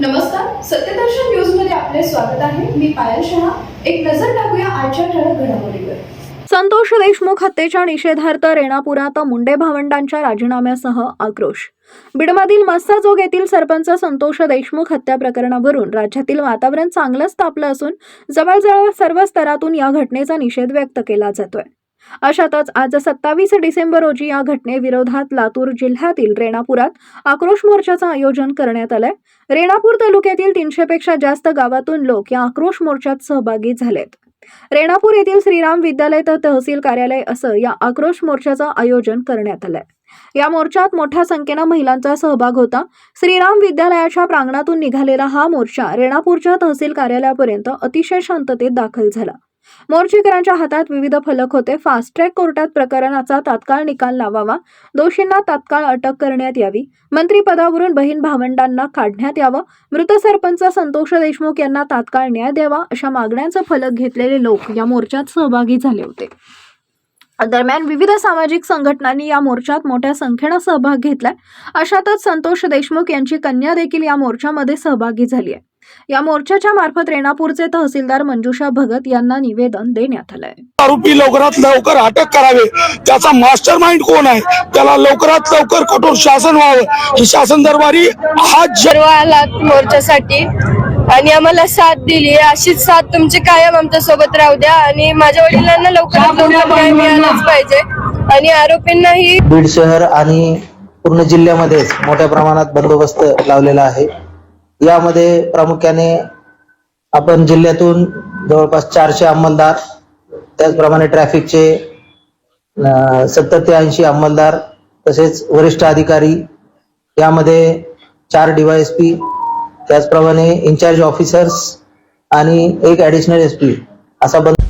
नमस्कार सत्यदर्शन न्यूजमध्ये आपले स्वागत आहे. मी पायल शहा. एक नजर टाकूया आजच्या ठळक घडामोडीवर. संतोष देशमुख हत्येच्या निषेधार्थ रेणापुरात मुंडे भावंडांच्या राजीनाम्यासह आक्रोश. बीडमधील मस्ताजोग येथील सरपंच संतोष देशमुख हत्या प्रकरणावरून राज्यातील वातावरण चांगलंच तापलं असून जवळजवळ सर्व स्तरातून या घटनेचा निषेध व्यक्त केला जातोय. अशातच आज सत्तावीस डिसेंबर रोजी या घटनेविरोधात लातूर जिल्ह्यातील रेणापुरात आक्रोश मोर्चाचं आयोजन करण्यात आलंय. रेणापूर तालुक्यातील तीनशेपेक्षा जास्त गावातून लोक या आक्रोश मोर्चात सहभागी झालेत. रेणापूर येथील श्रीराम विद्यालय तर तहसील कार्यालय असं या आक्रोश मोर्चाचं आयोजन करण्यात आलंय. या मोर्चात मोठ्या संख्येनं महिलांचा सहभाग होता. श्रीराम विद्यालयाच्या प्रांगणातून निघालेला हा मोर्चा रेणापूरच्या तहसील कार्यालयापर्यंत अतिशय शांततेत दाखल झाला. मोर्चेकरांच्या हातात विविध फलक होते. फास्ट ट्रॅक कोर्टात प्रकरणाचा तात्काळ निकाल लावावा. दोषींना तात्काळ अटक करण्यात यावी. मंत्रीपदावरून बहीण भावंडांना काढण्यात यावं. मृत सरपंच संतोष देशमुख यांना तात्काळ न्याय द्यावा अशा मागण्यांचा फलक घेतलेले लोक या मोर्चात सहभागी झाले होते. दरम्यान विविध सामाजिक संघटनांनी या मोर्चात मोठ्या संख्येनं सहभाग घेतलाय. अशातच संतोष देशमुख यांची कन्या देखील या मोर्चामध्ये सहभागी झाली आहे. या मोर्चाच्या मार्फत रेणापूरचे तहसीलदार मंजुषा भगत यांना निवेदन देण्यात आलंय. आरोपी लवकरात लवकर अटक करावे. त्याचा मास्टर माइंड कोण आहे? त्याला लवकरात लवकर कठोर शासन व्हावं. ही शासन दरबारी हा आलात मोर्चासाठी. आणि आम्हाला साथ दिली अशीच साथ तुमची कायम आमच्यासोबत राहू द्या. आणि माझ्या वडिलांना लवकरात लवकर न्याय मिळालाच पाहिजे. आणि आरोपींनाही बीड शहर आणि पूर्ण जिल्ह्यामध्येच मोठ्या प्रमाणात बंदोबस्त लावलेला आहे. यामध्ये प्रामुख्याने आपण जिल्ह्यातून जवळपास चारशे अंमलदार त्याचप्रमाणे ट्रॅफिकचे सत्तर ते ऐंशी अंमलदार तसेच वरिष्ठ अधिकारी यामध्ये चार डीवायएसपी त्याचप्रमाणे इन्चार्ज ऑफिसर्स आणि एक ऍडिशनल एस पी असा बंद